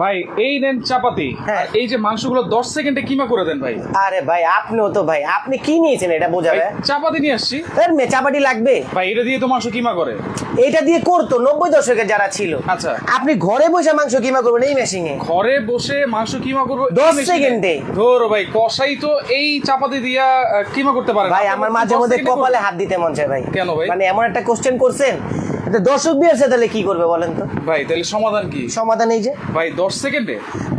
ভাই এই নেন চাপাতি। হ্যাঁ। এই যে মাংসগুলো দশ সেকেন্ডে কিমা করে দেন ভাই? আরে ভাই আপনিও তো ভাই আপনি কি নিয়েছেন এটা বোঝাবে? চাপাতি নিয়ে আসছি। এর মেচাপাটি লাগবে। ভাই এটা দিয়ে তো মাংস কিমা করে? এটা দিয়ে করতো নব্বই দশকে যারা ছিল। আচ্ছা। আপনি ঘরে বসে মাংস কিমা করবেন এই মেশিনে ঘরে বসে মাংস কিমা করব এই দশ সেকেন্ডে। ধরো ভাই কষাই তো এই চাপাতি দিয়া কিমা করতে পারে ভাই আমার মাঝে মধ্যে কপালে হাত দিতে মন চায় ভাই। কেন ভাই? মানে এমন একটা কোশ্চেন করছেন এটা দর্শক বিয়ারছে তাহলে কি করবে বলেন তো? ভাই তাহলে সমাধান কি? সমাধান এই যে। ভাই দশ সেকেন্ডে?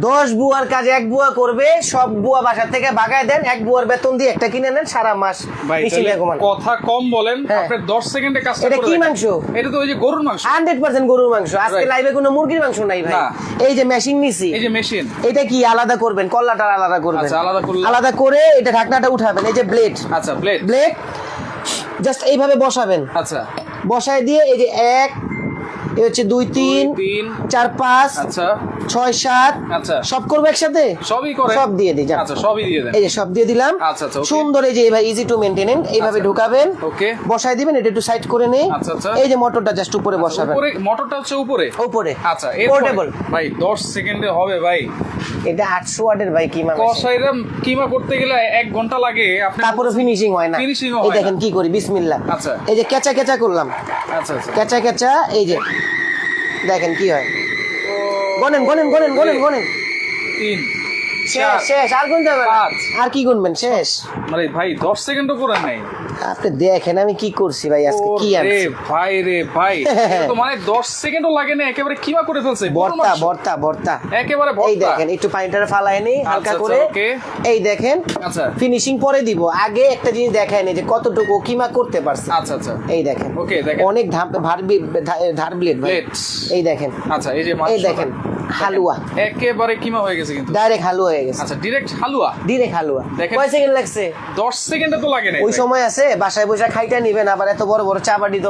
দশ বুয়ার কাজ এক বুয়া করবে সব বুয়া বাসা থেকে বাগায় দেন এক বুয়ার বেতন দিয়ে একটা কিনে নেন সারা মাস ভাই তাহলে কথা কম বলেন হ্যাঁ। আপনার দশ সেকেন্ডে কাজটা এটা কি মাংস? এটা তো ওই যে গরুর মাংস। হান্ড্রেড পার্সেন্ট গরুর মাংস। আজকে লাইভে কোনো মুরগির মাংস নাই ভাই। এই যে মেশিন নিছি। এই যে মেশিন এটা কি আলাদা করবেন? কল্লাটা আলাদা করবেন? আচ্ছা, আলাদা। আলাদা করে এটা ঢাকনাটা উঠাবেন। এই যে ব্লেড আচ্ছা প্লেট ব্লেড জাস্ট এইভাবে বসাবেন। আচ্ছা। বসায় দিয়ে এই যে এক এই হচ্ছে দুই তিন তিন। চার পাঁচ আচ্ছা। ছয় সাত। আচ্ছা। সব করব একসাথে? সবই করে? সব দিয়ে দিই আচ্ছা সবই দিয়ে দেন। এই যে সব দিয়ে দিলাম। আচ্ছা, আচ্ছা, সুন্দর এই যে এইভাবে ইজি টু মেনটেনেন এইভাবে আচ্ছা। ঢুকাবেন। ওকে। বসায় দিবেন এটা একটু সাইড করে নেই। আচ্ছা, আচ্ছা। এই যে মোটরটা জাস্ট উপরে বসাবেন। উপরে মোটরটা হচ্ছে উপরে? উপরে। আচ্ছা পোর্টেবল ভাই 10 সেকেন্ডে হবে ভাই। এটা আটশো ওয়াটের ভাই কিমা মেশিন। কিমা করতে গেলে এক ঘণ্টা লাগে আপনি তারপরে ফিনিশিং হয় না। এই হয় দেখেন কি করি বিসমিল্লাহ। আচ্ছা। এই যে কেঁচা কেঁচা করলাম। আচ্ছা আচ্ছা। কেঁচা কেঁচা এই যে দেখেন কি হয়। গনেন গনেন গনেন গনেন গনেন তিন। শেষ শেষ আর গুনতে হবে না। পাঁচ। আর কি গুনবেন? শেষ। মানে ভাই 10 সেকেন্ডও করেন নাই। আপনি দেখেন আমি কি করছি ভাই আজকে কি রে আনছি? ভাই রে ভাই এটা তো মানে 10 সেকেন্ডও লাগে না একেবারে কিমা করে ফেলছে। মাংস। ভর্তা ভর্তা একেবারে এই ভর্তা। দেখেন একটু পানিটা ফালাই নেই হালকা আচ্ছা, করে। okay. এই দেখেন আচ্ছা। ফিনিশিং পরে দিব। আগে একটা জিনিস দেখায় নেই যে কতটুকু কিমা করতে পারছে। আচ্ছা আচ্ছা। এই দেখেন Okay, দেখেন। অনেক ধাপ ধার বি- ধা- ধার ব্লেড ভাই। এই দেখেন। আচ্ছা এই যে এই দেখেন হালুয়া। একেবারে কিমা হয়ে গেছে কিন্তু। ডাইরেক্ট হালুয়া হয়ে গেছে। আচ্ছা ডিরেক্ট হালুয়া? ডিরেক্ট হালুয়া। কয় সেকেন্ড লাগছে? 10 সেকেন্ডে তো লাগে না ওই সময় আছে বাসায় বসে খাইটা নিবেন আবার এত বড় বড় চা বাটি তো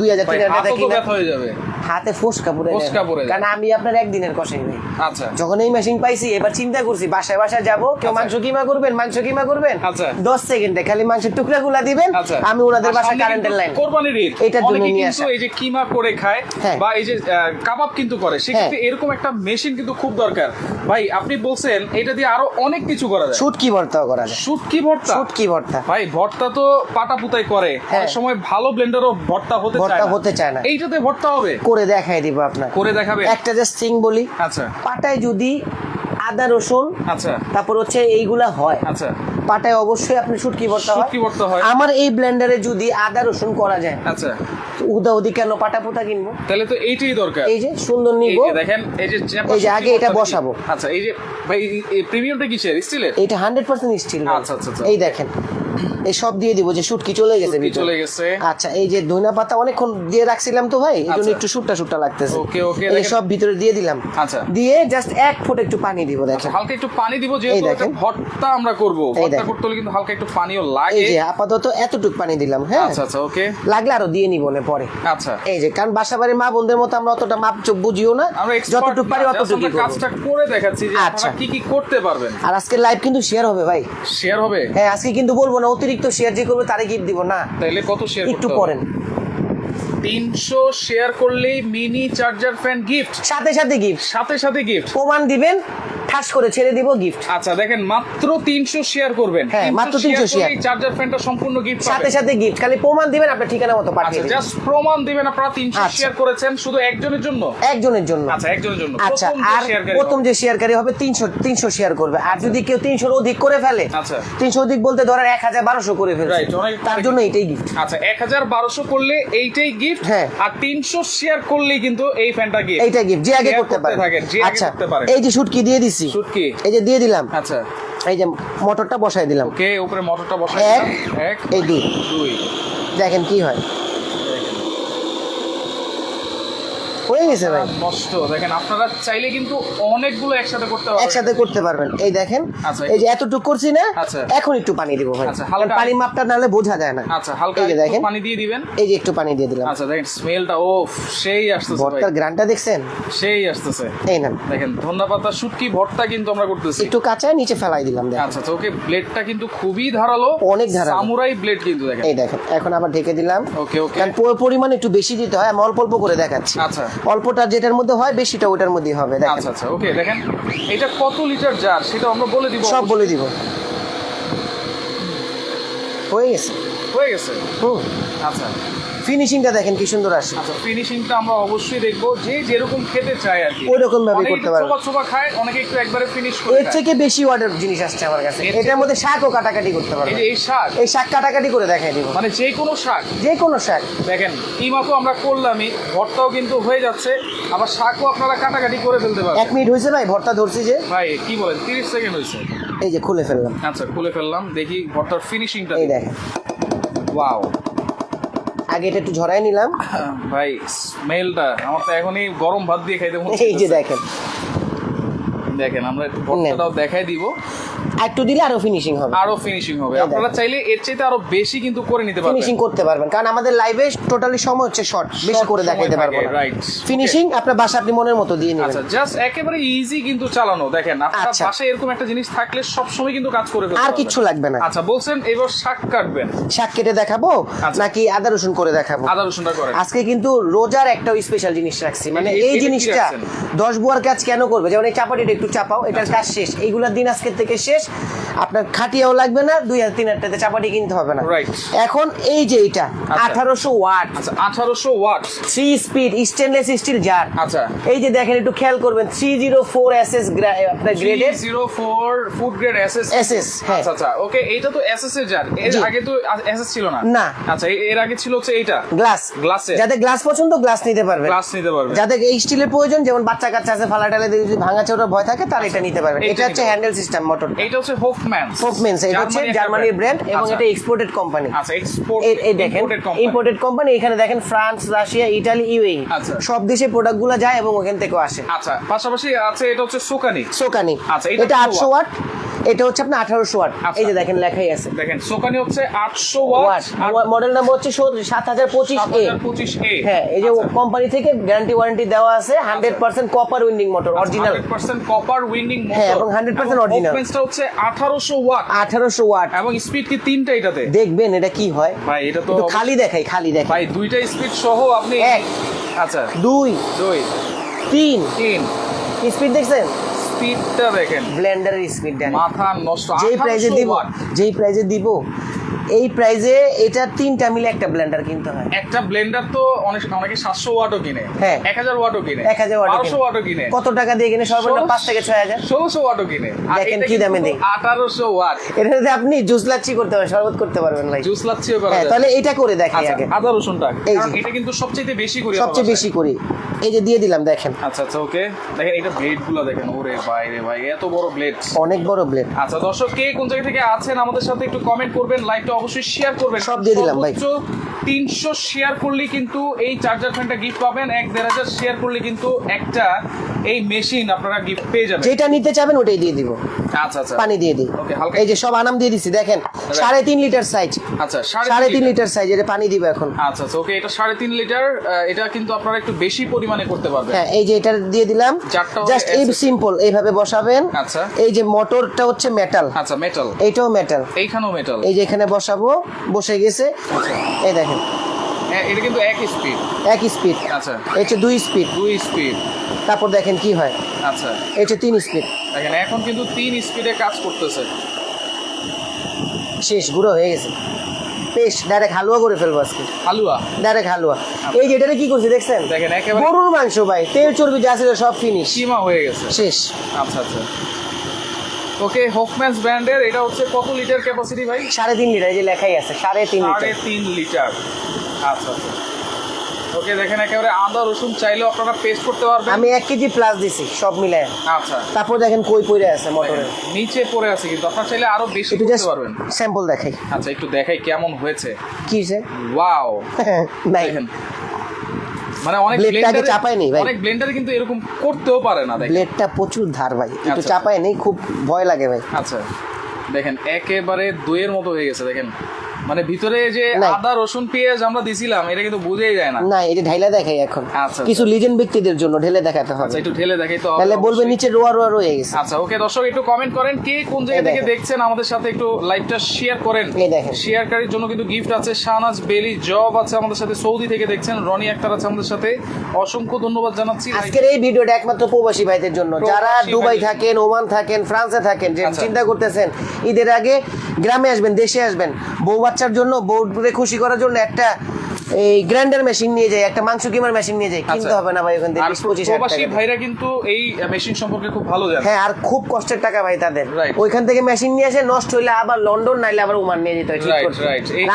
দুই হাজার ভাই তিন হাজার হাতও টাকা কিনা। হয়ে যাবে। হাতে ফোসকা পড়ে যায়। পড়ে কারণ আমি আপনার একদিনের কষাই ভাই। আচ্ছা। যখন এই মেশিন পাইছি এবার চিন্তা করছি বাসায় বাসায় যাব কেউ আচ্ছা। মাংস কিমা করবেন মাংস কিমা করবেন? আচ্ছা। দশ সেকেন্ডে খালি মাংসের টুকরা গুলা দিবেন আচ্ছা। আমি ওনাদের বাসায় কারেন্টের লাইন কোরবানির ঈদ। এটার জন্য নিয়ে আসা। এই যে কিমা করে খায় হ্যাঁ। বা এই যে কাবাব কিন্তু করে সেক্ষেত্রে এরকম একটা মেশিন কিন্তু খুব দরকার। ভাই আপনি বলছেন এটা দিয়ে আরও অনেক কিছু করা যায়। শুটকি ভর্তাও করা যায়। শুটকি ভর্তা? শুটকি ভর্তা। ভাই ভর্তা তো পাটা পুতাই করে। হ্যাঁ। অনেক সময় ভালো ব্লেন্ডারও ভর্তা হতে চায় ভর্তা। হতে চায় না। এইটাতে ভর্তা হবে? করে দেখাই দিব আপনার করে দেখাবে? একটা জাস্ট সিং বলি। আচ্ছা। পাটায় যদি আদা রসুন। আচ্ছা। তারপর হচ্ছে এইগুলা হয়। আচ্ছা। পাটায় অবশ্যই আপনি শুটকি ভর্তা হয়। শুটকি ভর্তা হয়। আমার এই ব্লেন্ডারে যদি আদা রসুন করা যায় আচ্ছা। উদা উদি কেন পাটা পোতা কিনবো? তাহলে তো এইটাই দরকার। এই যে সুন্দর নিব। দেখেন এই যে এই যে আগে এটা বসাবো। আচ্ছা এই যে ভাই প্রিমিয়ামটা কিসের? স্টিলের? এটা 100% স্টিল আচ্ছা, আচ্ছা, আচ্ছা। এই দেখেন। এই সব দিয়ে দিব যে শুটকি চলে গেছে। চলে গেছে। আচ্ছা এই যে ধনিয়া পাতা অনেকক্ষণ দিয়ে রাখছিলাম তো ভাই এই জন্য আচ্ছা। একটু শুটটা শুটটা লাগতেছে। ওকে, ওকে, এই সব ভিতরে দিয়ে দিলাম। আচ্ছা। দিয়ে জাস্ট এক ফুট একটু পানি দিব দেখেন। হালকা একটু পানি দিব যেহেতু এটা ভর্তা আমরা করব। ভর্তা করতে হলে কিন্তু হালকা একটু পানিও লাগে। এই যে আপাতত এতটুকু পানি দিলাম হ্যাঁ? আচ্ছা আচ্ছা ওকে। লাগলে আরও দিয়ে নিব না পরে। আচ্ছা। এই যে কারণ বাসা বাড়ির মা বোনদের মতো আমরা অতটা মাপ চোখ বুঝিও না। যতটুকু পারি আমরা করব। কাজটা করে দেখাচ্ছি যে আচ্ছা। আপনারা কি কি করতে পারবেন। আর আজকে লাইভ কিন্তু শেয়ার হবে ভাই। শেয়ার হবে? হ্যাঁ আজকে কিন্তু বলব না অতিরিক্ত শেয়ার যে করবে তারে গিফট দিব না। তাহলে কত শেয়ার একটু পরেন তিনশো শেয়ার করলেই মিনি চার্জার ফ্যান গিফট সাথে সাথে গিফট সাথে সাথে গিফট প্রমাণ দিবেন ঠাস করে ছেড়ে দিব গিফট আচ্ছা দেখেন মাত্র তিনশো শেয়ার করবেন। হ্যাঁ, মাত্র 300 share। চার্জার ফ্যানটা সম্পূর্ণ গিফট সাথে সাথে গিফট খালি প্রমাণ দিবেন আপনার ঠিকানা মতো আচ্ছা পাঠিয়ে দিবেন। জাস্ট প্রমাণ দিবেন আপনারা তিনশো আচ্ছা। শেয়ার করেছেন শুধু একজনের জন্য? একজনের জন্য। আচ্ছা একজনের জন্য। আচ্ছা আর প্রথম যে শেয়ারকারী হবে শেয়ার করবে। আর যদি কেউ তিনশোর অধিক করে ফেলে আচ্ছা। তিনশো অধিক বলতে ধরেন এক হাজার বারোশো করে ফেলছে। Right, অনেক- তার জন্য এটাই গিফট আচ্ছা এক হাজার বারোশো করলে এইটাই গিফট হ্যাঁ। আর তিনশো শেয়ার করলেই কিন্তু এই ফ্যানটা গিফট এইটা গিফট যে আগে করতে পারে। আচ্ছা এই যে শুটকি দিয়ে দিছি শুটকি এই যে দিয়ে দিলাম। আচ্ছা। এই যে মোটরটা বসাই দিলাম। ওকে উপরে মোটরটা দিলাম। এক এই দুই। দুই। দেখেন কি হয়। হয়ে গেছে ভাই। নষ্ট দেখেন আপনারা চাইলে কিন্তু অনেকগুলো একসাথে করতে পারবেন। একসাথে করতে পারবেন। এই দেখেন আচ্ছা, এই যে এতটুকু করছি না আচ্ছা। এখন একটু পানি দিব ভাই। আচ্ছা, হালকা- কারণ মাপটা নাহলে বোঝা যায় না। আচ্ছা হালকা এই যে দেখেন পানি দিয়ে দিবেন। এই যে একটু পানি দিয়ে দিলাম। আচ্ছা দেখেন স্মেলটা ও সেই আসতেছে ভর্তার গ্রানটা দেখছেন? সেই আসতেছে। এই না দেখেন ধন্যা পাতা শুটকি ভর্তা কিন্তু আমরা করতেছি। একটু কাঁচা নিচে ফেলাই দিলাম দেখেন। আচ্ছা ওকে ব্লেডটা কিন্তু খুবই ধারালো। অনেক ধারালো। সামুরাই ব্লেড কিন্তু দেখেন। এই দেখেন এখন আবার ঢেকে দিলাম। ওকে ওকে। কারণ পরিমাণ একটু বেশি দিতে হয় আমি অল্প অল্প করে দেখাচ্ছি। আচ্ছা। অল্পটা যেটার মধ্যে হয় বেশিটা ওটার মধ্যেই হবে দেখেন। আচ্ছা আচ্ছা ওকে দেখেন এটা কত লিটার জার সেটা আমরা বলে দিব সব বলে দিব। হয়ে গেছে। হয়ে গেছে? হুম। আচ্ছা। ফিনিশিংটা দেখেন কি সুন্দর আসে আচ্ছা ফিনিশিংটা আমরা অবশ্যই দেখব। যে যেরকম খেতে চায় আর কি। ওইরকম ভাবে করতে পারবে। চোপা চোপা খায় অনেকে একটু একবারে ফিনিশ করে এর থেকে বেশি অর্ডার জিনিস আসছে আমার কাছে। এটার মধ্যে শাকও কাটাকাটি করতে এই পারবে যে এই শাক। এই শাক কাটাকাটি করে দেখাই দিব। মানে যে কোনো শাক। যে কোনো শাক। দেখেন কিমা তো আমরা করলামই ভর্তাও কিন্তু হয়ে যাচ্ছে। আবার শাকও আপনারা কাটাকাটি করে ফেলতে এক পারবেন মিনিট হয়েছে ভাই ভর্তা ধরছি যে। ভাই কি বলেন? তিরিশ সেকেন্ড হয়েছে। এই যে খুলে ফেললাম। আচ্ছা খুলে ফেললাম দেখি ভর্তার ফিনিশিংটা এই দেখেন। ওয়াও আগে এটা একটু ঝরাই নিলাম ভাই স্মেলটা আমার তো এখনই গরম ভাত দিয়ে খাইতে এই যে। দেখেন দেখেন আমরা একটু ভর্তাটাও দেখাই দিব। একটু দিলে আরও ফিনিশিং হবে। আরও ফিনিশিং হবে। আপনারা চাইলে এর চাইতে আরও বেশি কিন্তু করে নিতে পারবেন। ফিনিশিং করতে পারবেন। কারণ আমাদের লাইভে টোটালি সময় হচ্ছে শর্ট বেশি করে দেখাইতে পারব না। রাইট ফিনিশিং আপনার বাসা আপনি মনের মতো দিয়ে নেবেন। আচ্ছা জাস্ট একেবারে ইজি কিন্তু চালানো। দেখেন আপনার আচ্ছা। পাশে এরকম একটা জিনিস থাকলে সব সময় কিন্তু কাজ করে ফেলতে আর। কিচ্ছু লাগবে না। আচ্ছা বলছেন এবার শাক কাটবেন। শাক কেটে দেখাবো আচ্ছা। নাকি আদা রসুন করে দেখাবো? আদা রসুনটা করেন আজকে কিন্তু রোজার একটা স্পেশাল জিনিস রাখছি। মানে এই জিনিসটা দশ বুয়ার কাজ কেন করবে? যেমন এই চাপাটিটা একটু চাপাও এটার কাজ শেষ। এইগুলোর দিন আজকের থেকে শেষ। আপনার খাটিয়াও লাগবে না দুই হাজার তিন হাজারটাতে চাপাটি কিনতে হবে না. এখন এই যে এটা আচ্ছা। আঠারোশো ওয়াট। আচ্ছা আঠারোশো watt. Three speed stainless steel jar আচ্ছা। এই যে দেখেন একটু খেয়াল করবেন three zero four S S আপনার গ্রেডের zero four food grade SS SS, হ্যাঁ। আচ্ছা আচ্ছা ওকে এইটা তো এসএস এর জার এর আগে তো এসএস ছিল না? না। আচ্ছা এর আগে ছিল হচ্ছে এইটা? গ্লাস গ্লাসে যাদের গ্লাস পছন্দ গ্লাস নিতে পারবে। গ্লাস নিতে পারবে। যাদের এই স্টিলের প্রয়োজন যেমন বাচ্চা কাচ্চা আছে ফালা টালে দিয়ে যদি ভাঙা চোরা ভয় থাকে তারা এটা নিতে পারবেন। এটা হচ্ছে হ্যান্ডেল সিস্টেম মোটর এটা হচ্ছে হোফম্যান হোফমেন্স এটা হচ্ছে জার্মানির ব্র্যান্ড এবং এটা এক্সপোর্টেড কোম্পানি আচ্ছা এক্সপোর্ট এই দেখেন ইম্পোর্টেড কোম্পানি এখানে দেখেন ফ্রান্স রাশিয়া ইটালি ইউএই আচ্ছা। সব দেশে প্রোডাক্টগুলো যায় এবং ওখান থেকেও আসে। আচ্ছা পাশাপাশি আছে এটা হচ্ছে সোকানি সোকানি আচ্ছা, এটা এটা কত আটশো ওয়াট এটা হচ্ছে আপনার আঠারোশো ওয়াট। আচ্ছা। এই যে দেখেন লেখাই আছে। দেখেন সোকানি হচ্ছে আটশো ওয়াট মডেল নাম্বার হচ্ছে সাত হাজার পঁচিশ এ। হ্যাঁ এই যে কোম্পানি থেকে গ্যারান্টি ওয়ারেন্টি দেওয়া আছে hundred percent copper winding motor original percent copper winding হ্যাঁ, এবং 100% original। হোফম্যানসটা হচ্ছে আঠারোশো ওয়াট। আঠারোশো ওয়াট। এবং স্পিড কি তিনটা এটাতে? দেখবেন এটা কি হয়। ভাই এটা তো খালি দেখাই খালি দেখাই। ভাই দুইটা স্পিড সহ আপনি এক। আচ্ছা। দুই দুই। তিন। তিন। স্পিড দেখছেন? স্পিডটা দেখেন। ব্লেন্ডারের স্পিড দেখেন মাথা নষ্ট। যেই প্রাইজে দিব যেই প্রাইজে দিব এই প্রাইজে এটা তিনটা মিলে একটা ব্লেন্ডার কিনতে হয়। একটা ব্লেন্ডার তো অনেক অনেকে সাতশো ওয়াটও কিনে হ্যাঁ। এক হাজার ওয়াটও কিনে 1000 watt ও বারোশো। ওয়াটও কিনে। কত টাকা দিয়ে কিনে? সর্বনিম্ন পাঁচ থেকে ছয় হাজার। ষোলোশো ওয়াটও কিনে। দেখেন কি দামে দেই। আঠারোশো ওয়াট। এটাতে আপনি জুস লাচ্ছি করতে পারেন শরবত করতে পারবেন ভাই। জুস লাচ্ছিও করা হ্যাঁ যায়। তাহলে এটা করে দেখাই আচ্ছা আগে। আদা রসুনটা এই এটা কিন্তু সবচেয়ে বেশি করি সবচেয়ে বেশি করি। এই যে দিয়ে দিলাম দেখেন। আচ্ছা আচ্ছা ওকে। দেখেন এটা ব্লেডগুলো দেখেন ওরে বাইরে ভাই এত বড় ব্লেড অনেক বড় ব্লেড আচ্ছা দর্শক কে কোন জায়গা থেকে আছেন আমাদের সাথে একটু কমেন্ট করবেন লাইকটা অবশ্যই শেয়ার করবেন। সব দিয়ে দিলাম ভাই। তিনশো শেয়ার করলে কিন্তু এই চার্জার ফ্যানটা গিফট পাবেন। এক দেড় হাজার শেয়ার করলে কিন্তু একটা এই মেশিন আপনারা গিফট পেয়ে যাবেন। যেটা নিতে চাবেন ওটাই দিয়ে দিব। পানি দিয়ে দিই। এই যে সব আনাম দিয়ে দিছি দেখেন সাড়ে তিন লিটার সাইজ আচ্ছা সাড়ে তিন লিটার। সাইজ এটা পানি দিব এখন। আচ্ছা আচ্ছা ওকে এটা সাড়ে তিন লিটার এটা কিন্তু আপনারা একটু বেশি পরিমাণে করতে পারবেন। হ্যাঁ এই যে এটা দিয়ে দিলাম। জাস্ট এই সিম্পল এইভাবে বসাবেন। আচ্ছা। এই যে মোটরটা হচ্ছে মেটাল আচ্ছা মেটাল এইটাও মেটাল এইখানেও মেটাল এই যে এখানে বসাবো বসে গেছে। এই দেখেন। এটা কিন্তু এক স্পিড এক স্পিড আচ্ছা। এই হচ্ছে দুই স্পিড দুই স্পিড তারপর দেখেন কি হয়। আচ্ছা। এই হচ্ছে তিন স্পিড দেখেন এখন কিন্তু তিন স্পিডে কাজ করতেছে। শেষ গুঁড়ো হয়ে গেছে। পেস্ট ডাইরেক্ট হালুয়া করে ফেলব আজকে। হালুয়া? ডাইরেক্ট হালুয়া। এই যে এটারে কি করছে দেখছেন? দেখেন একেবারে গরুর মাংস ভাই তেল চর্বি যা ছিল সব ফিনিশ সীমা হয়ে গেছে। শেষ। আচ্ছা আচ্ছা। ওকে হফম্যান্স ব্র্যান্ডের এটা হচ্ছে কত লিটার ক্যাপাসিটি ভাই? সাড়ে তিন লিটার এই যে লেখাই আছে সাড়ে তিন সাড়ে তিন লিটার। আচ্ছা আচ্ছা। ওকে দেখেন একেবারে আদা রসুন চাইলেও আপনারা পেস্ট করতে পারবেন। আমি এক কেজি প্লাস দিছি সব মিলায় আচ্ছা। তারপর দেখেন কই পড়ে আছে দেখেন, নিচে পড়ে আছে কিন্তু আপনারা চাইলে আরও বেশি করতে পারবেন। স্যাম্পল দেখাই। আচ্ছা একটু দেখাই কেমন হয়েছে। কি হয়েছে? ওয়াও দেখেন মানে অনেক ব্লেডটাকে চাপায় নেই ভাই। অনেক ব্লেন্ডার কিন্তু এরকম করতেও পারে না ব্লেডটা প্রচুর ধার ভাই। একটু আচ্ছা। চাপায় নেই খুব ভয় লাগে ভাই। আচ্ছা। দেখেন একেবারে দুয়ের মতো হয়ে গেছে দেখেন। মানে ভিতরে যে আদা রসুন পেঁয়াজ আমরা দিছিলাম এটা কিন্তু বুঝেই যায় না। না এটা ঢাইলা দেখাই এখন। আচ্ছা, কিছু লিজেন্ড ব্যক্তিদের জন্য ঢেলে দেখাতে হবে। আচ্ছা একটু ঢেলে দেখাই তো তাহলে বলবে নিচে রোয়া রোয়া রয়ে গেছে। আচ্ছা ওকে দর্শক একটু কমেন্ট করেন কে কোন জায়গা থেকে দেখছেন? আমাদের সাথে একটু লাইভটা শেয়ার করেন। শেয়ারকারীর জন্য কিন্তু গিফট আছে শাহনাজ বেলি জব আছে আমাদের সাথে সৌদি থেকে দেখছেন রনি আক্তার আছে আমাদের সাথে। অসংখ্য ধন্যবাদ জানাচ্ছি। আজকের এই ভিডিওটা একমাত্র প্রবাসী ভাইদের জন্য। যারা দুবাই থাকেন ওমান থাকেন ফ্রান্সে থাকেন যে আচ্ছা। চিন্তা করতেছেন ঈদের আগে গ্রামে আসবেন দেশে আসবেন বউ বাচ্চার জন্য বউরে খুশি করার জন্য একটা এই গ্রাইন্ডার মেশিন নিয়ে যায় একটা মাংস কিমার মেশিন নিয়ে যায় কিনতে আচ্ছা। হবে না ভাই ওখান থেকে প্রবাসী ভাইরা কিন্তু এই মেশিন সম্পর্কে খুব ভালো জানে। হ্যাঁ আর খুব কষ্টের টাকা ভাই তাদের। ওইখান থেকে মেশিন নিয়ে আসে নষ্ট হইলে আবার লন্ডন নাইলে আবার ওমান নিয়ে যেতে হয় ঠিক করতে।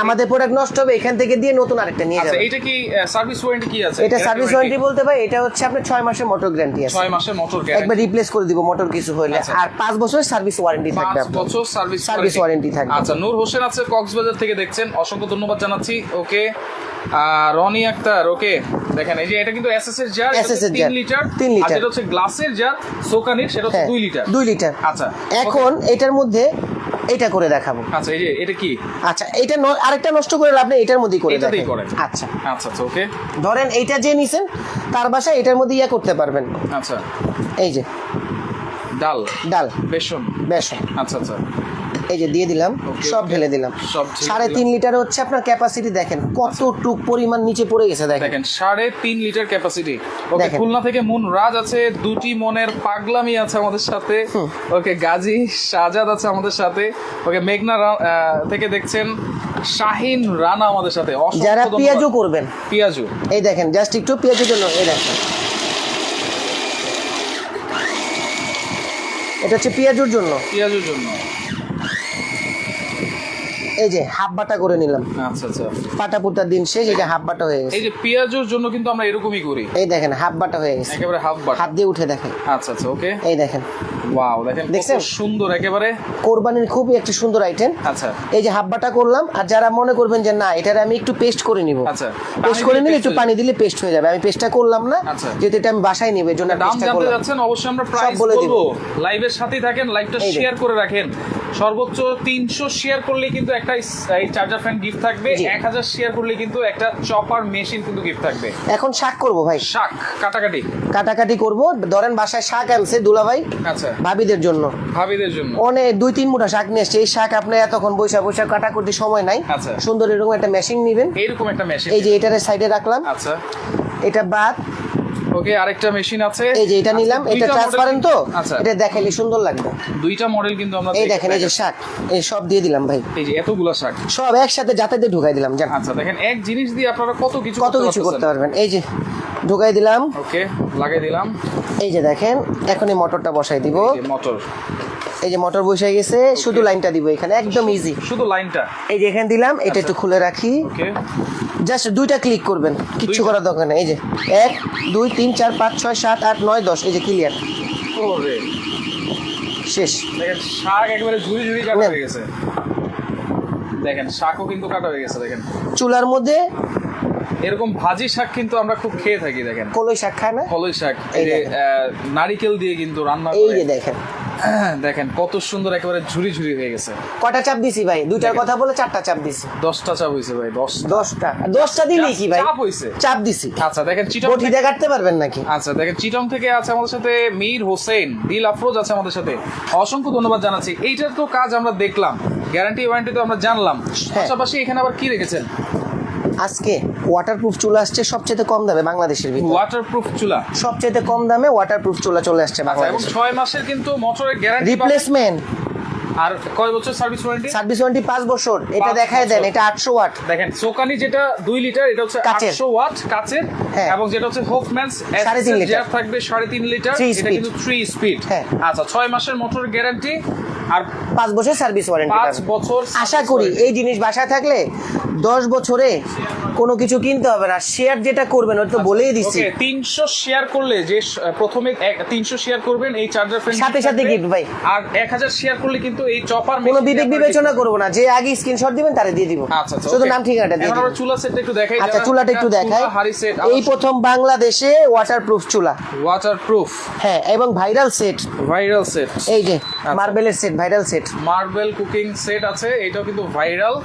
আমাদের প্রোডাক্ট নষ্ট হবে এখান থেকে দিয়ে নতুন আরেকটা নিয়ে আচ্ছা যাবে। এটা কি সার্ভিস ওয়ারেন্টি কি আছে? এটা সার্ভিস ওয়ারেন্টি বলতে ভাই এটা হচ্ছে আপনার ছয় মাসের মোটর গ্যারান্টি আছে। ছয় মাসের মোটর গ্যারান্টি একবার রিপ্লেস করে দিব মোটর কিছু হইলে। আচ্ছা। আর পাঁচ বছরের সার্ভিস ওয়ারেন্টি থাকবে পাঁচ আপনার। বছর সার্ভিস Service warranty থাকবে। আচ্ছা নূর হোসেন আছে কক্সবাজার থেকে দেখছেন। অসংখ্য ধন্যবাদ জানাচ্ছি। ওকে। রনি আক্তার ওকে দেখেন এই যে এটা কিন্তু এসএস এর জার SS এর তিন jar, লিটার তিন লিটার। যেটা হচ্ছে গ্লাসের জার সোকানির সেটা হচ্ছে হ্যাঁ, দুই লিটার। দুই লিটার। আচ্ছা এখন এটার মধ্যে এটা করে দেখাবো। আচ্ছা এই যে এটা কি? আচ্ছা এটা আরেকটা নষ্ট করে লাভ নেই এটার মধ্যেই করে এটাতেই। করেন। আচ্ছা। আচ্ছা আচ্ছা ওকে ধরেন এইটা যে নিছেন তার বাসায় এটার মধ্যে ইয়া করতে পারবেন। আচ্ছা। এই যে। ডাল। ডাল। বেসন। বেসন। আচ্ছা আচ্ছা। এই যে দিয়ে দিলাম সব ঢেলে দিলাম। সাড়ে তিন লিটার হচ্ছে আপনার ক্যাপাসিটি দেখেন কতটুক পরিমাণ নিচে পড়ে গেছে দেখেন। সাড়ে তিন লিটার ক্যাপাসিটি ওকে খুলনা থেকে মুন রাজ আছে দুটি মনের পাগলামি আছে আমাদের সাথে। ওকে গাজী সাজাদ আছে আমাদের সাথে। ওকে মেঘনা থেকে দেখছেন শাহিন রানা আমাদের সাথে। যারা। পেঁয়াজু করবেন। পিয়াজু। এই দেখেন জাস্ট একটু পেঁয়াজের জন্য এই দেখেন। এটা হচ্ছে পেঁয়াজুর জন্য। পিয়াজুর জন্য। এই যে হাফ বাটা করে নিলাম। আচ্ছা আচ্ছা। পাটা দিন শেষ এটা হাফ বাটা হয়ে গেছে। এই যে পিয়াজুর জন্য কিন্তু আমরা এরকমই করি। এই দেখেন হাফ বাটা হয়ে গেছে। একেবারে হাফ বাট হাত দিয়ে উঠে দেখেন। আচ্ছা আচ্ছা ওকে। এই দেখেন। ওয়াও দেখেন দেখছেন? সুন্দর একেবারে। কোরবানির খুবই একটা সুন্দর আইটেম আচ্ছা। এই যে হাফ বাটা করলাম আর যারা মনে করবেন যে না এটার আমি একটু পেস্ট করে নিব। আচ্ছা। পেস্ট করে নিলে একটু পানি দিলে পেস্ট হয়ে যাবে। আমি পেস্টটা করলাম না আচ্ছা। যেহেতু এটা আমি বাসায় নিব এর জন্য দাম জানতে যাচ্ছেন অবশ্যই আমরা প্রাইস বলে দিব। বলব লাইভের সাথেই থাকেন লাইভটা শেয়ার করে রাখেন। সর্বোচ্চ তিনশো শেয়ার করলে কিন্তু একটা এই চার্জার ফ্যান গিফট থাকবে। এক হাজার শেয়ার করলে কিন্তু একটা চপার মেশিন কিন্তু গিফট থাকবে। এখন শাক করব ভাই। শাক কাটাকাটি। কাটাকাটি করব। ধরেন বাসায় শাক আনছে দুলাভাই আচ্ছা। ভাবিদের জন্য। ভাবিদের জন্য। অনেক দুই তিন মুঠা শাক নিয়ে এসছে। এই শাক আপনি এতক্ষণ বৈশা বৈশা কাটা করতে সময় নাই। আচ্ছা। সুন্দর এরকম একটা মেশিন নিবেন। এরকম একটা মেশিন এই যে এটার সাইডে রাখলাম। আচ্ছা। এটা বাদ। ওকে আরেকটা মেশিন আছে। এই যে এটা আচ্ছা, নিলাম এটা ট্রান্সপারেন্ট তো? আচ্ছা। এটা দেখাইলে সুন্দর লাগবে। দুইটা মডেল কিন্তু আমরা এই দেখেন এই যে শাক এই সব দিয়ে দিলাম ভাই। এই যে এতগুলো শাক সব একসাথে যাতায়াতে ঢুকাই দিলাম জান আচ্ছা দেখেন এক জিনিস দিয়ে আপনারা কত কিছু কত কিছু করতে পারবেন? এই যে ঢুকাই দিলাম। ওকে লাগিয়ে দিলাম। এই যে দেখেন এখন এই মোটরটা বসাই দিব। মোটর এই যে মোটর বসে গেছে শুধু লাইনটা দিব এখানে একদম ইজি শুধু লাইনটা এই যে এখানে দিলাম এটা একটু খুলে রাখি। ওকে জাস্ট দুইটা ক্লিক করবেন কিচ্ছু করার দরকার নেই। এই যে এক দুই তিন চার পাঁচ ছয় সাত আট নয় দশ এই যে ক্লিয়ার শেষ। দেখেন শাক একেবারে ঝুড়ি ঝুড়ি কাটা হয়ে গেছে। দেখেন শাকও কিন্তু কাটা হয়ে গেছে দেখেন। চুলার মধ্যে এরকম ভাজি শাক কিন্তু আমরা খুব খেয়ে থাকি দেখেন। কলই শাক খায় না? কলই শাক এই যে নারিকেল দিয়ে কিন্তু রান্না এই করে যে দেখেন। দেখেন কত সুন্দর একেবারে ঝুড়ি ঝুরি হয়ে গেছে। কটা চাপ দিছি ভাই? দুইটার কথা বলে চারটা চাপ দিছি। দশটা চাপ হয়েছে ভাই দশ দশটা। দশটা দিলেই কি ভাই? চাপ হইছে। চাপ দিছি। আচ্ছা দেখেন চিটং বটি কাটতে পারবেন নাকি? আচ্ছা দেখেন চিটং থেকে আছে আমাদের সাথে মীর হোসেন দিল আফরোজ আছে আমাদের সাথে। অসংখ্য ধন্যবাদ জানাচ্ছি। এইটার তো কাজ আমরা দেখলাম। গ্যারান্টি ওয়ারেন্টি তো আমরা জানলাম। হ্যাঁ। পাশাপাশি এখানে আবার কি রেখেছেন? আজকে ওয়াটারপ্রুফ চুলা আসছে সবচেয়ে কম দামে বাংলাদেশের ভিতরে। ওয়াটারপ্রুফ চুলা? সবচেয়ে কম দামে ওয়াটারপ্রুফ চুলা চলে আসছে আচ্ছা এবং 6 মাসের কিন্তু মোটরের গ্যারান্টি রিপ্লেসমেন্ট আর কয় বছর সার্ভিস ওয়ারেন্টি সার্ভিস ওয়ারেন্টি পাঁচ বছর এটা দেখায় দেন এটা আটশো ওয়াট দেখেন সোকানি যেটা দুই লিটার এটা হচ্ছে কাচের। আটশো ওয়াট কাচের হ্যাঁ। এবং যেটা হচ্ছে হোফম্যান্স তিন লিটার। থাকবে সাড়ে তিন লিটার এটা কিন্তু থ্রি স্পিড হ্যাঁ। আচ্ছা ছয় মাসের মোটর গ্যারান্টি আর পাঁচ বছর সার্ভিস ওয়ারেন্টি পাঁচ বছর আশা করি এই জিনিস বাসায় থাকলে দশ বছরে কোনো কিছু কিনতে হবে না শেয়ার যেটা করবেন ওটা তো বলেই দিচ্ছি ওকে তিনশো শেয়ার করলে যে প্রথমে তিনশো শেয়ার করবেন এই চার্জার ফ্রেন্ড সাথে সাথে gift ভাই। আর এক হাজার শেয়ার করলে কিন্তু এই চপার কোনো বিবেক বিবেচনা করব না। যে আগে স্ক্রিনশট দিবেন তারে দিয়ে দিব। আচ্ছা আচ্ছা শুধু নাম ঠিকানাটা দিয়ে আমরা চুলা সেটটা একটু দেখাই আচ্ছা চুলাটা একটু দেখাই। সেট এই প্রথম বাংলাদেশে ওয়াটারপ্রুফ চুলা। ওয়াটার প্রুফ হ্যাঁ এবং ভাইরাল সেট ভাইরাল সেট এই যে। মার্বেলের set viral set marble cooking set আছে এটাও কিন্তু ভাইরাল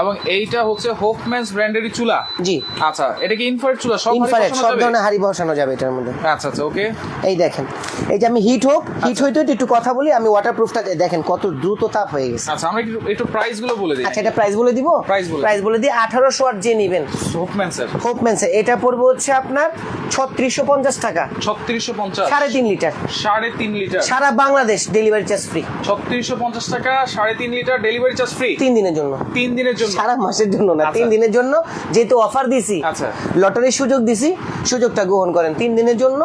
এবং এইটা হচ্ছে হোপম্যানস ব্র্যান্ডেরই চুলা। জি। আচ্ছা এটা কি ইনফ্রারেড চুলা? সব ইনফ্রারেড সব ধরনের হাড়ি বসানো যাবে এটার মধ্যে। আচ্ছা আচ্ছা ওকে এই দেখেন এই যে আমি হিট হোক। হিট হইতে হইতে একটু কথা বলি আমি ওয়াটারপ্রুফটা দেখেন কত দ্রুত তাপ হয়ে গেছে। আচ্ছা আমরা একটু একটু প্রাইসগুলো বলে দিই। আচ্ছা এটা প্রাইস বলে দিব? Price বলে প্রাইস বলে দিই আঠারোশো আর যে নেবেন। হোপম্যানস এর হোপম্যানসের এটা পড়বে হচ্ছে আপনার ছত্রিশশো পঞ্চাশ টাকা। ছত্রিশশো পঞ্চাশ। সাড়ে তিন লিটার। সাড়ে তিন লিটার। সারা বাংলাদেশ ডেলিভারি চার্জ ফ্রি ছত্রিশশো পঞ্চাশ টাকা সাড়ে তিন লিটার ডেলিভারি চার্জ ফ্রি তিন দিনের জন্য। তিন দিনের জন্য। সারা মাসের জন্য না আচ্ছা। তিন দিনের জন্য যেহেতু অফার দিছি আচ্ছা। লটারির সুযোগ দিছি সুযোগটা গ্রহণ করেন। তিন দিনের জন্য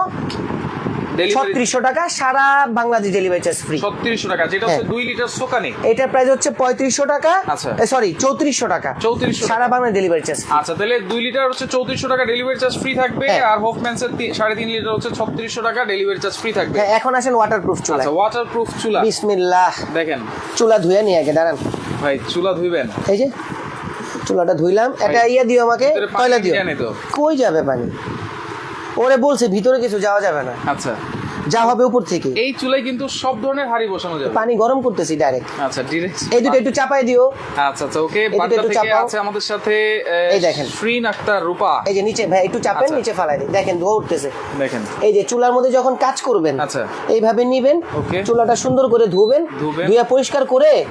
ছত্রিশশো টাকা সারা বাংলাদেশ ডেলিভারি চার্জ ফ্রি ছত্রিশশো টাকা যেটা হচ্ছে হ্যাঁ। দুই লিটার সোকানি এটার প্রাইস হচ্ছে পঁয়ত্রিশশো টাকা। আচ্ছা। সরি চৌত্রিশশো টাকা। 3400 সারা বাংলা ডেলিভারি চার্জ আচ্ছা তাহলে দুই লিটার হচ্ছে চৌত্রিশশো টাকা ডেলিভারি চার্জ ফ্রি থাকবে হ্যাঁ। আর হোপম্যানস এর সাড়ে তিন লিটার হচ্ছে ছত্রিশশো টাকা ডেলিভারি চার্জ ফ্রি থাকবে। হ্যাঁ এখন আসেন ওয়াটারপ্রুফ চুলা আচ্ছা ওয়াটার প্রুফ চুলা। বিসমিল্লাহ। দেখেন। চুলা ধুয়ে নিয়ে আগে দাঁড়ান। ভাই চুলা ধুইবেন। এই যে চুলাটা ধুইলাম। এটা ইয়ে দিও আমাকে কয়লা দিও। কই যাবে পানি? ওরে বলছে ভিতরে কিছু যাওয়া যাবে না। আচ্ছা। যা হবে উপর থেকে। এই চুলায় কিন্তু সব ধরনের হাড়ি বসানো যাবে। পানি গরম করতেছি ডাইরেক্ট আচ্ছা ডিরেক্ট এই দুটো একটু চাপাই দিও। আচ্ছা আচ্ছা ওকে একটু থেকে আছে আমাদের সাথে এই দেখেন। শ্রীন আক্তার রূপা। এই যে নিচে ভাই একটু চাপেন আচ্ছা। নিচে ফালাই দিই। দেখেন ধোয়া উঠতেছে। দেখেন। এই যে চুলার মধ্যে যখন কাজ করবেন আচ্ছা। এইভাবে নিবেন. চুলাটা সুন্দর করে ধুবেন। ধুয়ে পরিষ্কার করে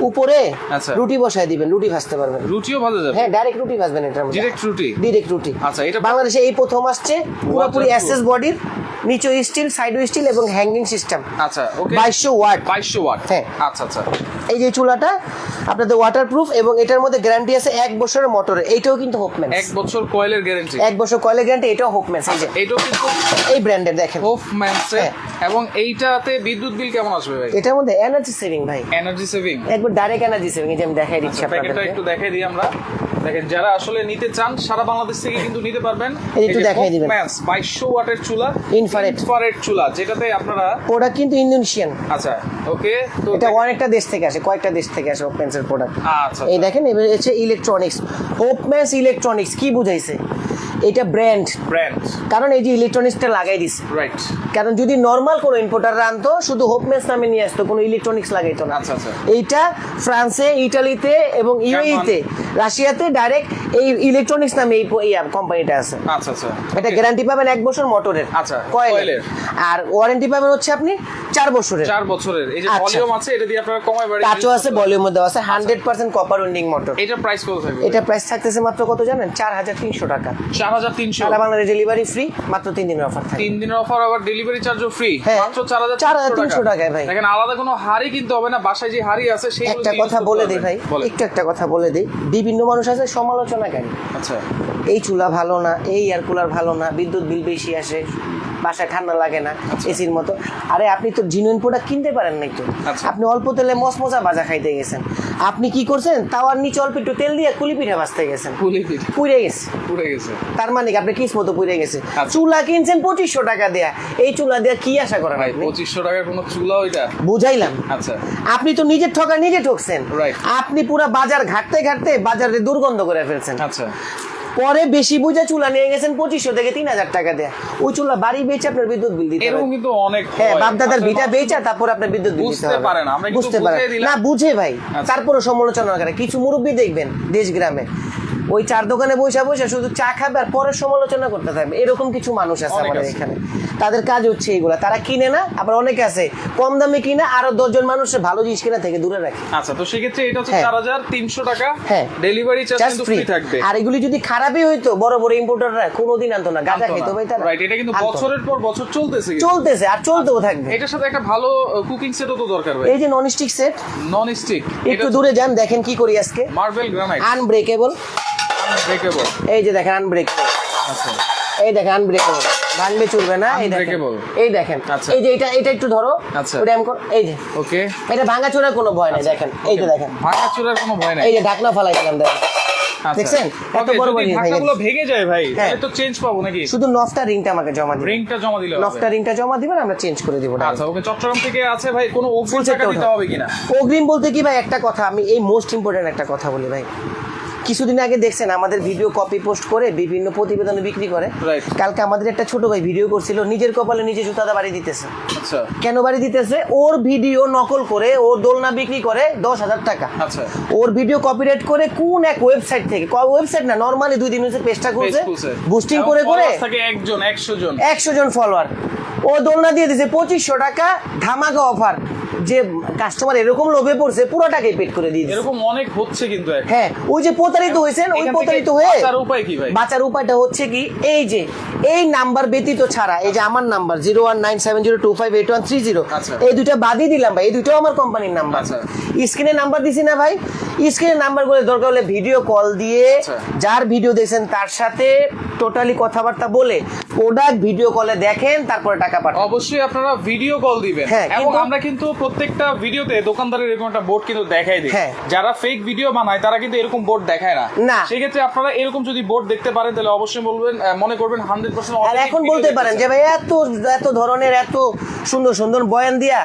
উপরে আচ্ছা। রুটি বসায় দিবেন রুটি ভাজতে পারবেন। রুটিও ভাজা যাবে? হ্যাঁ ডাইরেক্ট রুটি ভাজবেন এটার মধ্যে। ডিরেক্ট রুটি? ডিরেক্ট রুটি। আচ্ছা, এটা- বাংলাদেশে এই প্রথম আসছে পুরোপুরি। এসএস বডির নিচে স্টিল সাইড স্টিল এবং হ্যাঙ্গিং সিস্টেম আচ্ছা ওকে বাইশশো ওয়াট। বাইশশো ওয়াট। হ্যাঁ। আচ্ছা আচ্ছা। এই যে চুলাটা আপনাদের ওয়াটারপ্রুফ এবং এটার মধ্যে গ্যারান্টি আছে এক বছরের মোটরের এইটাও কিন্তু হোপম্যান এক বছর কয়েলের গ্যারেন্টি এক বছর কয়েলের গ্যারান্টি এটাও হোপম্যান এই যে। এটাও কিন্তু এই ব্র্যান্ডের দেখেন। হ্যাঁ। এবং এইটাতে বিদ্যুৎ বিল কেমন আসবে ভাই? এটার মধ্যে এনার্জি সেভিং ভাই। এনার্জি সেভিং একবার ডাইরেক্ট এনার্জি সেভিং এই যে আমি দেখাই দিচ্ছি আচ্ছা, একটু দেখাই দিই আমরা। দেখেন যারা আসলে নিতে চান সারা বাংলাদেশ থেকে কিন্তু নিতে পারবেন। একটু দেখাই দিবেন। বাইশশো ওয়াটের চুলা ইনফ্রারেড ইনফ্রারেড চুলা যেটাতে আপনারা প্রোডাক্ট কিন্তু ইন্দোনেশিয়ান আচ্ছা ওকে তো এটা অনেকটা দেশ থেকে আসে কয়েকটা দেশ থেকে আসে হোপম্যান্সের প্রোডাক্ট আচ্ছা এই দেখেন এবার হচ্ছে ইলেকট্রনিক্স হোপম্যান্স ইলেকট্রনিক্স কি বুঝাইছে? এটা ব্র্যান্ড ব্র্যান্ড কারণ এই যে ইলেকট্রনিক্সটা লাগাই দিছে। রাইট কারণ যদি নর্মাল কোনো ইম্পোর্টার আনতো শুধু হোপমেন্স নামে নিয়ে আসতো কোনো ইলেকট্রনিক্স লাগাইতো না। আচ্ছা, আচ্ছা। এইটা ফ্রান্সে ইটালিতে এবং ইউএইতে রাশিয়াতে ডাইরেক্ট এই ইলেকট্রনিক্স নামে এই কোম্পানিটা আছে। আচ্ছা আচ্ছা। এটা গ্যারান্টি পাবেন এক বছর মোটরের আচ্ছা, কয়েলের। আর ওয়ারেন্টি পাবেন হচ্ছে আপনি চার বছরের। চার বছরের। এই যে আচ্ছা। ভলিউম আছে এটা দিয়ে আপনারা কমায় বাড়ি কাঁচও আছে ভলিউমও দেওয়া আছে hundred percent copper winding motor এটা প্রাইস কত থাকবে? এটা প্রাইস থাকতেছে মাত্র কত জানেন? চার হাজার তিনশো টাকা। চার হাজার তিনশো। সারা বাংলাদেশ ডেলিভারি ফ্রি মাত্র তিন দিনের অফার থাকে। তিন দিনের অফার আবার ডেলিভারি চার্জও ফ্রি হ্যাঁ। মাত্র চার হাজার 4,300 টাকায় ভাই। দেখেন আলাদা কোনো হাড়ি কিন্তু হবে না বাসায় যে হাড়ি আছে সেই একটা কথা বলে দিই ভাই একটু একটা কথা বলে দিই। বিভিন্ন মানুষ আছে সমালোচনাকারী আচ্ছা। এই চুলা ভালো না এই এয়ার কুলার ভালো না বিদ্যুৎ বিল বেশি আসে বাসায় ঠান্ডা লাগে না এসির মতো। আরে আপনি তো জিনুইন প্রোডাক্ট কিনতে পারেন নাই তো আচ্ছা। আপনি অল্প তেলে মসমসা ভাজা খাইতে গেছেন। আপনি কি করছেন? তাওয়ার নিচে অল্প একটু তেল দিয়ে কুলি পিঠা ভাজতে গেছেন। পুড়ে গেছে। পুড়ে গেছে। তার মানে আপনি কিস মতো পুড়ে গেছে। আচ্ছা। চুলা কিনছেন পঁচিশশো টাকা দেয়া। এই চুলা দেয়া কি আশা ভাই আপনি? পঁচিশশো টাকা কোনো চুলা ওইটা? বুঝাইলাম। আচ্ছা। আপনি তো নিজের ঠকা নিজে ঠকছেন. আপনি পুরা বাজার ঘাটতে ঘাটতে বাজারে দুর্গন্ধ করে ফেলছেন। আচ্ছা। পরে বেশি বুঝে চুলা নিয়ে গেছেন পঁচিশশো থেকে তিন হাজার টাকা দেয়। ওই চুলা বাড়ি বেচে আপনার বিদ্যুৎ বিল দিতে এরকম হবে। কিন্তু অনেক হ্যাঁ বাপ দাদার বিটা ভিটা মানুষ- তারপর আপনার বিদ্যুৎ বিল দিতে বুঝতে হবে। পারে না, বুঝতে পারে। না বুঝে ভাই। আচ্ছা। তারপরে সমালোচনা করে কিছু মুরব্বী দেখবেন দেশ গ্রামে। ওই চার দোকানে বসে বসে শুধু চা খাবে আর পরে সমালোচনা করতে থাকবে। এরকম কিছু মানুষ আছে আমাদের এখানে। তাদের কাজ হচ্ছে এইগুলা। তারা কিনে না আবার অনেকে আছে কম দামে কিনে আরও দশজন মানুষ ভালো জিনিস কিনা থেকে দূরে রাখে। আচ্ছা তো সেক্ষেত্রে এটা হচ্ছে হ্যাঁ। চার হাজার তিনশো টাকা হ্যাঁ। ডেলিভারি চার্জ কিন্তু ফ্রি থাকবে। আর এগুলি যদি খারাপই হইতো বড় বড় ইম্পোর্টাররা কোনোদিন আনতো না গাঁজা খাইতো ভাই তারা রাইট এটা কিন্তু বছরের পর বছর চলতেছে চলতেছে আর চলতেও থাকবে। এটার সাথে একটা ভালো কুকিং সেটও তো দরকার ভাই। এই যে non stick set non stick একটু দূরে যান দেখেন কি করি আজকে। মার্বেল গ্রানাইট আনব্রেকেবল এই যে দেখেন আনব্রেকেবল আচ্ছা। এই দেখেন আনব্রেকেবল ভাঙবে না এই দেখেন। এই দেখেন। আচ্ছা। এই যে এটা এটা একটু ধরো। আচ্ছা। ওটা এই যে। ওকে। এটা ভাঙা চোরার কোনো ভয় নাই দেখেন। এই যে দেখেন। ভাঙা চুলার কোনো ভয় নাই। এই যে ঢাকনা ফালাই দিলাম দেখেন দেখছেন? এত বড় বড় ঢাকনাগুলো ভেঙে যায় ভাই হ্যাঁ। তো চেঞ্জ পাবো নাকি? শুধু নফটা রিংটা আমাকে জমা দিবেন। রিংটা জমা দিলে হবে। নফটা রিংটা জমা দিবেন আমরা চেঞ্জ করে দিব। আচ্ছা ওকে চট্টগ্রাম থেকে আছে ভাই কোনো অগ্রিম Full set টাকা দিতে হবে কিনা? অগ্রিম বলতে কি ভাই একটা কথা আমি এই মোস্ট ইম্পর্টেন্ট একটা কথা বলি ভাই। কিছুদিন আগে দেখছেন আমাদের ভিডিও কপি পোস্ট করে বিভিন্ন প্রতিবেদনে বিক্রি করে। কালকে আমাদের একটা ছোট ভাই ভিডিও করছিল নিজের কপালে নিজে জুতাদা বাড়ি দিতেছে। আচ্ছা। কেন বাড়ি দিতেছে? ওর ভিডিও নকল করে ওর দোলনা বিক্রি করে দশ হাজার টাকা। আচ্ছা। ওর ভিডিও কপিরাইট করে কোন এক ওয়েবসাইট থেকে ওয়েবসাইট না নর্মালি দুই দিন হচ্ছে পেজটা করছে খুলছে। বুস্টিং করে করে একজন একশো জন। একশো জন ফলোয়ার ও দোলনা দিয়ে দিয়েছে পঁচিশশো টাকা ধামাকা অফার যে কাস্টমার এরকম লোভে পড়ছে পুরো টাকাই পেড করে দিয়ে দিয়েছে এরকম অনেক হচ্ছে কিন্তু হ্যাঁ ওই যে প্রতারিত হয়েছেন ওই প্রতারিত হয়ে বাঁচার উপায় কি ভাই বাঁচার উপায়টা হচ্ছে কি এই যে এই নাম্বার ব্যতীত ছাড়া এই যে আমার number zero one nine seven zero two five eight one three zero. এই দুটো বাদই দিলাম ভাই এই দুটো আমার কোম্পানির নাম্বার। স্ক্রিনে নাম্বার দিছি না ভাই স্ক্রিনে নাম্বার করে দরকার হলে ভিডিও কল দিয়ে আচ্ছা। যার ভিডিও দেখছেন তার সাথে টোটালি কথাবার্তা বলে প্রোডাক্ট ভিডিও কলে দেখেন তারপরে টাকা পাঠান অবশ্যই আপনারা ভিডিও কল দিবেন হ্যাঁ, এবং আমরা কিন্তু প্রত্যেকটা ভিডিওতে দোকানদারের এরকম একটা বোর্ড কিন্তু দেখাই দিই হ্যাঁ। যারা ফেক ভিডিও বানায় তারা কিন্তু এরকম বোর্ড দেখায় না। না। সেক্ষেত্রে আপনারা এরকম যদি বোর্ড দেখতে পারেন তাহলে অবশ্যই বলবেন মনে করবেন হান্ড্রেড পার্সেন্ট আর এখন বলতে পারেন যে ভাই এত এত ধরনের এত সুন্দর সুন্দর বয়ান দিয়া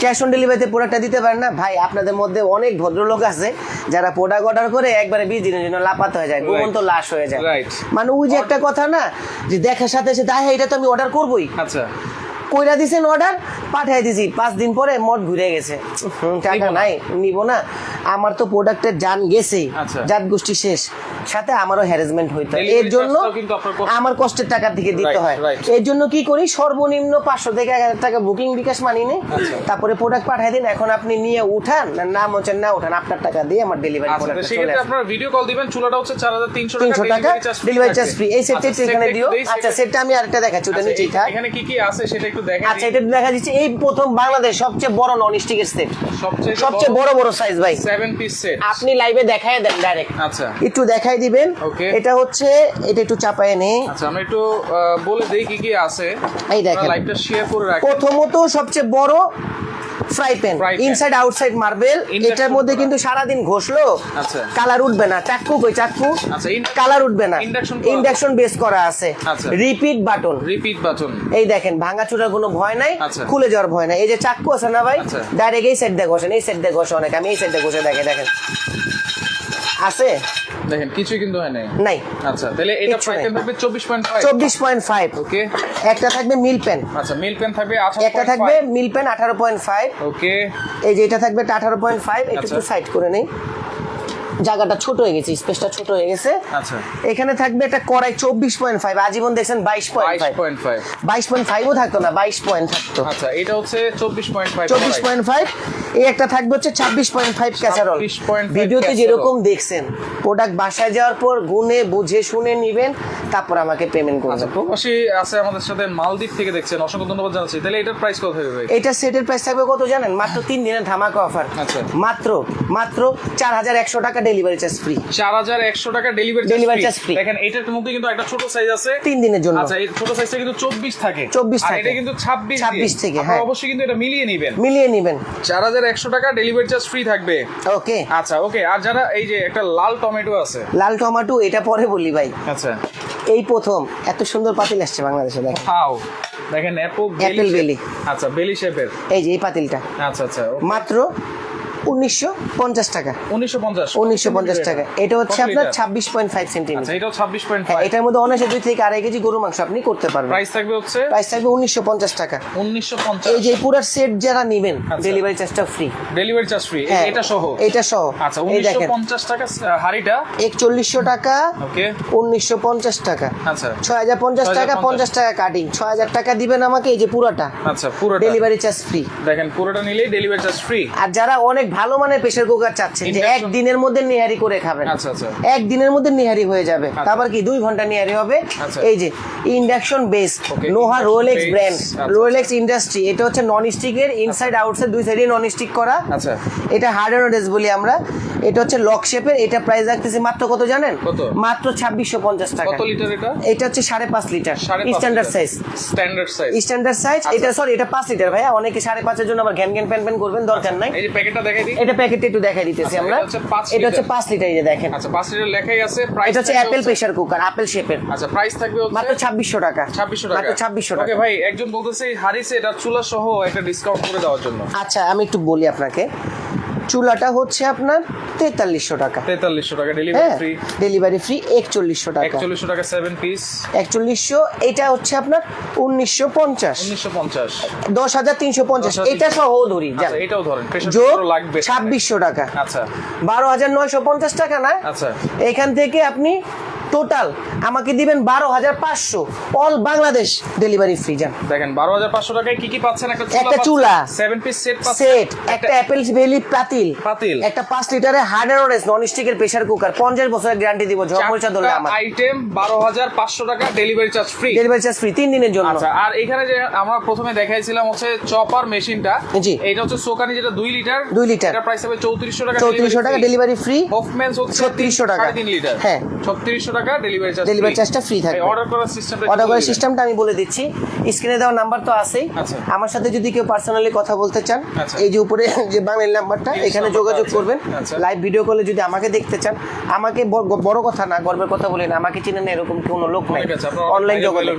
ক্যাশ অন ডেলিভারিতে প্রোডাক্টটা দিতে পারেন না। ভাই আপনাদের মধ্যে অনেক ভদ্রলোক আছে যারা প্রোডাক্ট অর্ডার করে একবারে বিশ দিনের জন্য লাপাতে হয়ে যায় ঘুমন্ত লাশ হয়ে যায়. মানে ওই যে একটা কথা না যে দেখার সাথে সাথে হ্যাঁ এটা তো আমি অর্ডার করবোই। আচ্ছা। কইরা দিছেন অর্ডার পাঠাই দিছি পাঁচ দিন পরে মদ ঘুরে গেছে। টাকা নাই নিব না। আমার তো প্রোডাক্টের জান গেছেই আচ্ছা। জাত গোষ্ঠী শেষ। সাথে আমারও হ্যারাসমেন্ট হইতো এর জন্য আমার কষ্টের টাকা থেকে দিতে হয়। এর জন্য কি করি? সর্বনিম্ন পাঁচশো থেকে এক হাজার টাকা বুকিং বিকাশ মানি নি। আচ্ছা। তারপরে প্রোডাক্ট পাঠাই দিন। এখন আপনি নিয়ে উঠান না মোচেন না উঠান। আপনার টাকা দিয়ে আমার ডেলিভারি আচ্ছা আপনারা ভিডিও কল দিবেন। চুলাটা হচ্ছে চার হাজার তিনশো তিনশো টাকা ডেলিভারি চার্জ ফ্রি এই সেটটা এখানে দিও। আচ্ছা সেটটা আমি আরেকটা দেখাচ্ছি ওটা নিচেই থাক। এখানে কি কি আছে সেটা একটু দেখেন আচ্ছা এটা দেখা যাচ্ছে এই প্রথম বাংলাদেশ সবচেয়ে বড় নন স্টিকের সেট সবচেয়ে সবচেয়ে বড় বড় সাইজ ভাই। 7 পিস সেট আপনি লাইভে দেখায় দেন ডাইরেক্ট আচ্ছা। একটু দেখাই দিবেন। ওকে এটা হচ্ছে এটা একটু চাপায় নেই আচ্ছা আমি একটু বলে দেই কি কি আছে। এই দেখেন। লাইভটা শেয়ার করে রাখি। প্রথমত সবচেয়ে বড় fry pan. Inside outside marble এটার মধ্যে। কিন্তু সারাদিন ঘষলো। আচ্ছা। কালার উঠবে না। চাক্কু কই আচ্ছা, কালার উঠবে না। ইন্ডাকশন বেস করা আছে। আচ্ছা। রিপিট বাটন রিপিট বাটন এই দেখেন ভাঙা চুরার কোনো ভয় নাই আচ্ছা। খুলে যাওয়ার ভয় নাই। এই যে চাক্কু আছে না ভাই? আচ্ছা। ডাইরেক্ট এই সাইড দিয়ে ঘষেন এই সাইড দিয়ে ঘষে অনেক। আমি এই সাইড দিয়ে ঘষে দেখে দেখেন। আছে? দেখেন কিছুই কিন্তু হয় নাই। নাই। আচ্ছা তাহলে এটা প্রাইস থাকবে চব্বিশ পয়েন্ট ফাইভ চব্বিশ পয়েন্ট ফাইভ ওকে একটা থাকবে মিল পেন। আচ্ছা মিল পেন থাকবে 18.5 একটা থাকবে মিল পেন আঠারো পয়েন্ট ফাইভ ওকে এই যে এটা থাকবে আঠারো পয়েন্ট ফাইভ একটু আচ্ছা। একটু সাইড করে নেই। জায়গাটা ছোট হয়ে গেছে স্পেসটা ছোট হয়ে গেছে। আচ্ছা। এখানে থাকবে একটা কড়াই চব্বিশ পয়েন্ট ফাইভ আজীবন দেখছেন বাইশ পয়েন্ট ফাইভ বাইশ পয়েন্ট ফাইভও থাকতো না বাইশ পয়েন্ট থাকতো। আচ্ছা এটা হচ্ছে চব্বিশ পয়েন্ট ফাইভ চব্বিশ পয়েন্ট ফাইভ এই একটা থাকবে হচ্ছে ছাব্বিশ পয়েন্ট ফাইভ ক্যাসারল 26.5 ভিডিওতে যেরকম দেখছেন প্রোডাক্ট বাসায় যাওয়ার পর গুনে বুঝে শুনে নিবেন তারপর আমাকে পেমেন্ট আচ্ছা করবেন প্রবাসী আছে আমাদের সাথে মালদ্বীপ থেকে দেখছেন অসংখ্য ধন্যবাদ জানাচ্ছি। তাহলে এটার প্রাইস কত হবে ভাই? এটা সেটের প্রাইস থাকবে কত জানেন? মাত্র তিন দিনের ধামাকা অফার আচ্ছা। মাত্র মাত্র চার হাজার একশো টাকা ডেলিভারি চার্জ ফ্রি চার হাজার একশো টাকা ডেলিভারি ডেলিভারি চার্জ ফ্রি দেখেন এটার মধ্যে কিন্তু একটা ছোট সাইজ আছে। তিন দিনের জন্য। আচ্ছা এই ছোট সাইজটা কিন্তু চব্বিশ থাকে। 24 আর থাকে। এটা কিন্তু ছাব্বিশ 26 থেকে, হ্যাঁ। অবশ্যই কিন্তু এটা মিলিয়ে নিবেন। মিলিয়ে নেবেন। চার হাজার একশো টাকা ডেলিভারি চার্জ ফ্রি থাকবে। ওকে। আচ্ছা ওকে। আর যারা এই যে একটা লাল টমেটো আছে। লাল টমেটো এটা পরে বলি ভাই। আচ্ছা। এই প্রথম এত সুন্দর পাতিল আসছে বাংলাদেশে দেখেন। হাও দেখেন অ্যাপো Apple belly। আচ্ছা বেলি শেপের এই যে এই পাতিলটা। আচ্ছা আচ্ছা মাত্র উনিশশো পঞ্চাশ টাকা। উনিশশো পঞ্চাশ। উনিশশো পঞ্চাশ টাকা। এটা। হচ্ছে আপনার ছাব্বিশ পয়েন্ট ফাইভ সেন্টিমিটার। এটাও ছাব্বিশ পয়েন্ট এটার মধ্যে অনায়াসে দুই থেকে আড়াই কেজি গরু মাংস আপনি করতে পারবেন। প্রাইস থাকবে হচ্ছে? প্রাইস থাকবে উনিশশো পঞ্চাশ টাকা। উনিশশো পঞ্চাশ। এই যে পুরো সেট যারা নেবেন। ডেলিভারি চার্জটা ফ্রি ডেলিভারি চার্জ ফ্রি এটা সহ? এটা সহ। আচ্ছা উনিশশো পঞ্চাশ টাকা হাড়িটা? একচল্লিশশো টাকা ওকে। উনিশশো পঞ্চাশ টাকা। আচ্ছা। ছয় হাজার পঞ্চাশ টাকা পঞ্চাশ। টাকা কাটিং ছয় হাজার টাকা দিবেন আমাকে এই যে পুরোটা। আচ্ছা ডেলিভারি চার্জ ফ্রি দেখেন পুরোটা নিলেই ডেলিভারি চার্জ ফ্রি আর যারা অনেক ভালো মানের প্রেসার কুকার চাচ্ছেন যে একদিনের মধ্যে নিহারি করে খাবেন। আচ্ছা, আচ্ছা। একদিনের মধ্যে নিহারি হয়ে যাবে। তারপর কি? দুই ঘণ্টা নিহারি হবে। আচ্ছা। এই যে ইন্ডাকশন বেস নোহা induction রোলেক্স ব্র্যান্ড আচ্ছা, রোলেক্স ইন্ডাস্ট্রি এটা হচ্ছে নন স্টিকের ইনসাইড আউটসাইড দুই সাইডে নন স্টিক করা। আচ্ছা। এটা হার্ড অ্যান্ড বলি আমরা। এটা হচ্ছে লক শেপের এটা প্রাইস রাখতেছি মাত্র কত জানেন? মাত্র ছাব্বিশশো পঞ্চাশ টাকা। কত লিটার এটা? এটা হচ্ছে সাড়ে পাঁচ litre standard size standard size standard size এটা সরি এটা পাঁচ লিটার ভাইয়া। অনেকে সাড়ে পাঁচের জন্য আবার ঘ্যান ঘ্যান প্যান প্যান করবেন দরকার নাই। এই যে প্যাকেটটা দেখে এটা প্যাকেটে একটু দেখাই দিতেছি আচ্ছা, আমরা। এটা হচ্ছে 5 লিটার। এই দেখেন। আচ্ছা 5 লিটার লেখাই আছে। প্রাইস এটা হচ্ছে অ্যাপেল প্রেসার কুকার আপেল শেপের আচ্ছা প্রাইস থাকবে মাত্র হচ্ছে ছাব্বিশশো টাকা। ছাব্বিশশো টাকা। মাত্র ছাব্বিশশো টাকা। ওকে ভাই একজন বলতেছে হারিছে হারিসে এটা চুলা সহ একটা ডিসকাউন্ট করে দেওয়ার জন্য। আচ্ছা আমি একটু বলি আপনাকে। চুলাটা হচ্ছে আপনার তেতাল্লিশশো টাকা। তেতাল্লিশশো টাকা ডেলিভারি ফ্রি ডেলিভারি ফ্রি একচল্লিশশো টাকা। একচল্লিশশো টাকা সেভেন পিস একচল্লিশশো এটা হচ্ছে আপনার উনিশশো পঞ্চাশ। উনিশশো পঞ্চাশ। দশ হাজার তিনশো পঞ্চাশ এটা সহ ধরি। আচ্ছা এটাও ধরেন যোগ লাগবে। ছাব্বিশশো টাকা। আচ্ছা। বারো হাজার নয়শো পঞ্চাশ টাকা না? আচ্ছা। এখান থেকে আপনি টোটাল আমাকে দিবেন বারো হাজার পাঁচশো। অল বাংলাদেশ ডেলিভারি ফ্রি যান দেখেন বারো হাজার পাঁচশো টাকায় কি কি পাচ্ছেন? একটা চুলা। সেভেন পিস সেট পাচ্ছেন। সেট একটা অ্যাপেল ভ্যালি পাতিল পাতিল। একটা পাঁচ লিটারের হার্ডের নন স্টিকের প্রেসার কুকার পঞ্চাশ বছরের গ্যারান্টি দিব ঝড়মরিচা ধরলে আমার। আইটেম বারো হাজার পাঁচশো টাকা delivery charge free delivery charge free তিন দিনের জন্য। আচ্ছা আর এখানে যে আমরা প্রথমে দেখাইছিলাম হচ্ছে চপার মেশিনটা জি। এটা হচ্ছে সোকানি যেটা দুই লিটার দুই লিটার। এটা প্রাইস হবে চৌত্রিশশো টাকা চৌত্রিশশো টাকা ডেলিভারি ফ্রি হফম্যানস হচ্ছে 3600 টাকা। তিন লিটার। হ্যাঁ। ছত্রিশশো টাকা ডেলিভারি চার্জ ডেলিভারি চার্জটা ফ্রি থাকবে। অর্ডার করার সিস্টেমটা অর্ডার করার সিস্টেমটা আমি বলে দিচ্ছি। স্ক্রিনে দেওয়া নাম্বার তো আছেই। আচ্ছা। আমার সাথে যদি কেউ পার্সোনালি কথা বলতে চান আচ্ছা। এই যে উপরে যে বাংলার নাম্বারটা এখানে যোগাযোগ করবেন। লাইভ ভিডিও কলে যদি আমাকে দেখতে চান আমাকে বড় কথা না গর্বের কথা বলেন আমাকে চিনেন এরকম কোনো লোক নাই। আপনার অনলাইন জগতে।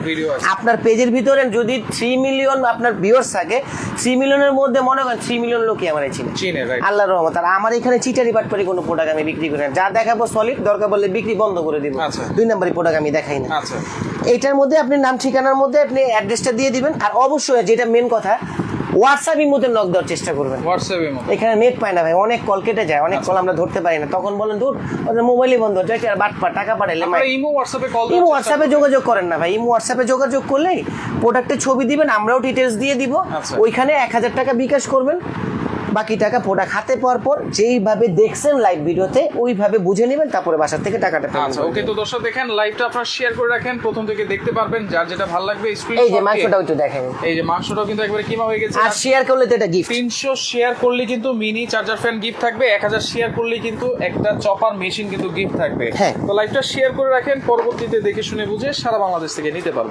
আপনার পেজের ভিতরে যদি থ্রি মিলিয়ন আপনার ভিউয়ার্স থাকে থ্রি মিলিয়নের মধ্যে মনে করেন থ্রি মিলিয়ন লোকই আমার চিনে। আল্লাহর রহমত। আর আমার এখানে চিটারি বাটপারি কোনো প্রোডাক্ট আমি বিক্রি করি না। যা দেখাবো সলিড দরকার বললে বিক্রি বন্ধ করে দিব। দুই নম্বরই প্রোডাক্ট আমি দেখাই না। আচ্ছা। এইটার মধ্যে আপনি নাম ঠিকানার মধ্যে আপনি অ্যাড্রেসটা দিয়ে দিবেন। আর অবশ্যই যেটা মেন কথা হোয়াটসঅ্যাপের মধ্যে নক দেওয়ার চেষ্টা করবেন। হোয়াটসঅ্যাপে এখানে নেট পায় না ভাই অনেক কল কেটে যায় অনেক কল আমরা ধরতে পারি না। তখন বলেন দূর ওদের মোবাইলই বন্ধ হচ্ছে আর বাটপা টাকা পাঠাইলে আপনারা ইমো হোয়াটসঅ্যাপে কল ইমো হোয়াটসঅ্যাপে যোগাযোগ করেন না ভাই। ইমো হোয়াটসঅ্যাপে যোগাযোগ করলেই প্রোডাক্টের ছবি দিবেন আমরাও ডিটেলস দিয়ে দিব। আচ্ছা। ওইখানে এক হাজার টাকা বিকাশ করবেন। বাকি টাকা প্রোডাক্ট হাতে পাওয়ার পর যেইভাবে দেখছেন লাইভ ভিডিওতে ওইভাবে বুঝে নেবেন তারপরে বাসার থেকে টাকাটা আচ্ছা ওকে তো দর্শক দেখেন লাইভটা আপনারা শেয়ার করে রাখেন প্রথম থেকে দেখতে পারবেন যার যেটা ভালো লাগবে স্ক্রিন এই যে মাংসটাও একটু দেখেন। এই যে মাংসটাও কিন্তু একবারে কিমা হয়ে গেছে। আর শেয়ার করলে তো এটা গিফট তিনশো শেয়ার করলে কিন্তু মিনি চার্জার ফ্যান গিফট থাকবে এক হাজার শেয়ার করলে কিন্তু একটা চপার মেশিন কিন্তু গিফট থাকবে। হ্যাঁ। তো লাইভটা শেয়ার করে রাখেন পরবর্তীতে দেখে শুনে বুঝে সারা বাংলাদেশ থেকে নিতে পারবেন।